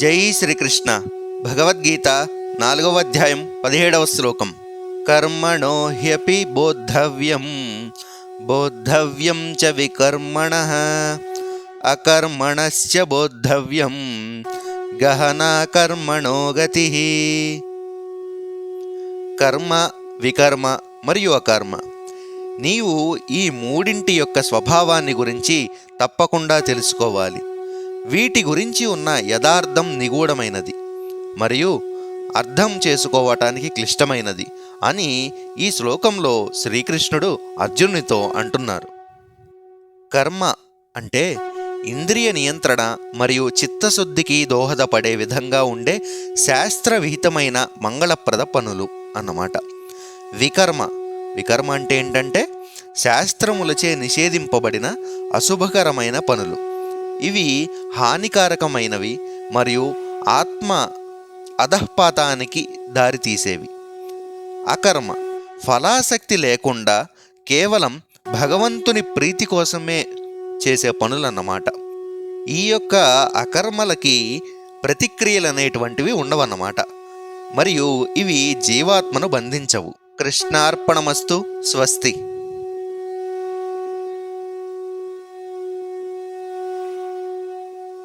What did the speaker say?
జై శ్రీకృష్ణ. భగవద్గీత నాలుగవ అధ్యాయం పదిహేడవ శ్లోకం. కర్మణో హ్యపి బోద్ధవ్యం బోద్ధవ్యం చ వికర్మణ అకర్మణశ్చ బోద్ధవ్యం గహనా కర్మణో గతి. కర్మ వికర్మ మరియు అకర్మ. నీవు ఈ మూడింటి యొక్క స్వభావాన్ని గురించి తప్పకుండా తెలుసుకోవాలి. వీటి గురించి ఉన్న యథార్థం నిగూఢమైనది మరియు అర్థం చేసుకోవటానికి క్లిష్టమైనది అని ఈ శ్లోకంలో శ్రీకృష్ణుడు అర్జునునితో అంటున్నారు. కర్మ అంటే ఇంద్రియ నియంత్రణ మరియు చిత్తశుద్ధికి దోహదపడే విధంగా ఉండే శాస్త్రవిహితమైన మంగళప్రద పనులు అన్నమాట. వికర్మ వికర్మ అంటే ఏంటంటే శాస్త్రములచే నిషేధింపబడిన అశుభకరమైన పనులు. ఇవి హానికారకమైనవి మరియు ఆత్మ అధఃపాతానికి దారితీసేవి. అకర్మ ఫలాసక్తి లేకుండా కేవలం భగవంతుని ప్రీతి కోసమే చేసే పనులన్నమాట. ఈ యొక్క అకర్మలకి ప్రతిక్రియలు అనేటువంటివి ఉండవన్నమాట. మరియు ఇవి జీవాత్మను బంధించవు. కృష్ణార్పణమస్తు స్వస్తి.